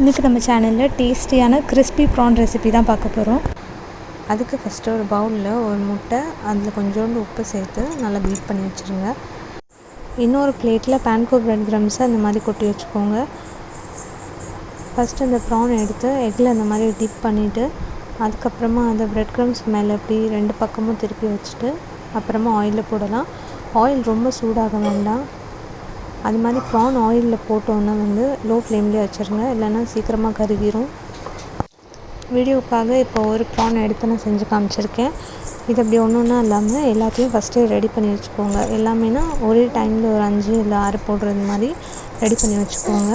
இன்றைக்கி நம்ம சேனலில் டேஸ்டியான கிறிஸ்பி ப்ரான் ரெசிபி தான் பார்க்க போகிறோம் அதுக்கு ஃபஸ்ட்டு ஒரு பவுலில் ஒரு முட்டை அதில் கொஞ்சோண்டு உப்பு சேர்த்து நல்லா பீட் பண்ணி வச்சுருங்க. இன்னொரு பிளேட்டில் பேன்கோ பிரெட் கிரம்ஸை அந்த மாதிரி கொட்டி வச்சுக்கோங்க. ஃபஸ்ட்டு அந்த ப்ரான் எடுத்து எக்கில் அந்த மாதிரி டிப் பண்ணிவிட்டு அதுக்கப்புறமா அந்த பிரெட் கிரம்ஸ் மேலே அப்படி ரெண்டு பக்கமும் திருப்பி வச்சுட்டு அப்புறமா ஆயிலில் போடலாம். ஆயில் ரொம்ப சூடாக வேண்டாம். அது மாதிரி ப்ரான் ஆயிலில் போட்டோன்னா வந்து லோ ஃப்ளேம்லேயே வச்சுருங்க. இல்லைன்னா சீக்கிரமாக கருகிரும். வீடியோக்காக இப்போ ஒரு ப்ரான் எடுத்து நான் செஞ்சு காமிச்சிருக்கேன். இது அப்படி ஒன்று ஒன்றா இல்லாமல் எல்லாத்தையும் ஃபஸ்ட்டே ரெடி பண்ணி வச்சுக்கோங்க. எல்லாமேனா ஒரே டைமில் ஒரு அஞ்சு இல்லை ஆறு போடுறது மாதிரி ரெடி பண்ணி வச்சுக்கோங்க.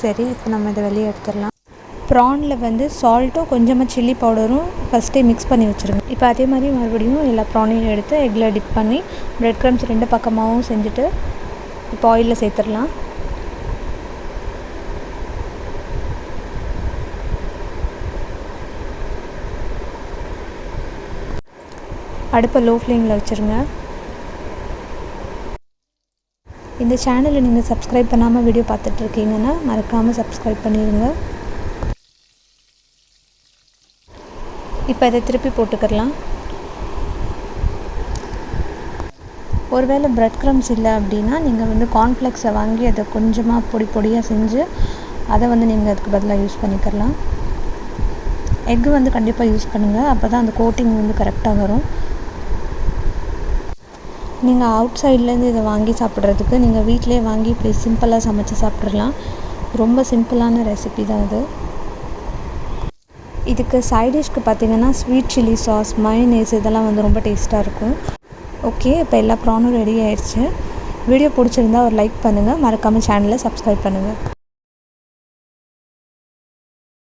சரி இப்போ நம்ம இதை வெளியே எடுத்துடலாம். ப்ரானில் வந்து சால்ட்டும் கொஞ்சமாக சில்லி பவுடரும் ஃபஸ்ட்டே மிக்ஸ் பண்ணி வச்சுருங்க. இப்போ அதே மாதிரி மறுபடியும் எல்லா ப்ரானையும் எடுத்து எக்கில் டிப் பண்ணி ப்ரெட் க்ரம்ஸ் ரெண்டு பக்கமாகவும் செஞ்சுட்டு இப்போ ஆயிலில் சேர்த்துடலாம். அடுப்பை லோ ஃப்ளேமில் வச்சுருங்க. இந்த சேனலை நீங்கள் சப்ஸ்கிரைப் பண்ணாமல் வீடியோ பார்த்துட்ருக்கீங்கன்னா மறக்காமல் சப்ஸ்கிரைப் பண்ணிடுங்க இப்போ இதை திருப்பி போட்டுக்கிறலாம். ஒருவேளை ப்ரெட் க்ரம்ஸ் இல்லை அப்படின்னா நீங்கள் வந்து கார்ன்ஃப்ளெக்ஸை வாங்கி அதை கொஞ்சமாக பொடி பொடியாக செஞ்சு அதை வந்து நீங்கள் அதுக்கு பதிலாக யூஸ் பண்ணிக்கலாம் எக்கு வந்து கண்டிப்பாக யூஸ் பண்ணுங்கள் அப்போ தான் அந்த கோட்டிங் வந்து கரெக்டாக வரும். நீங்கள் அவுட் சைட்லேருந்து இதை வாங்கி சாப்பிட்றதுக்கு நீங்கள் வீட்டிலே வாங்கி இப்படி சிம்பிளாக சமைச்சு சாப்பிட்றலாம். ரொம்ப சிம்பிளான ரெசிபி தான் இது இதுக்கு சைடிஷ்க்கு பார்த்தீங்கன்னா ஸ்வீட் சில்லி சாஸ் மயனேஸ் இதெல்லாம் வந்து ரொம்ப டேஸ்ட்டாக இருக்கும். ஓகே இப்போ எல்லா ப்ரானும் ரெடி ஆயிடுச்சு. வீடியோ பிடிச்சிருந்தா ஒரு லைக் பண்ணுங்கள் மறக்காமல் சேனலை சப்ஸ்கிரைப் பண்ணுங்கள்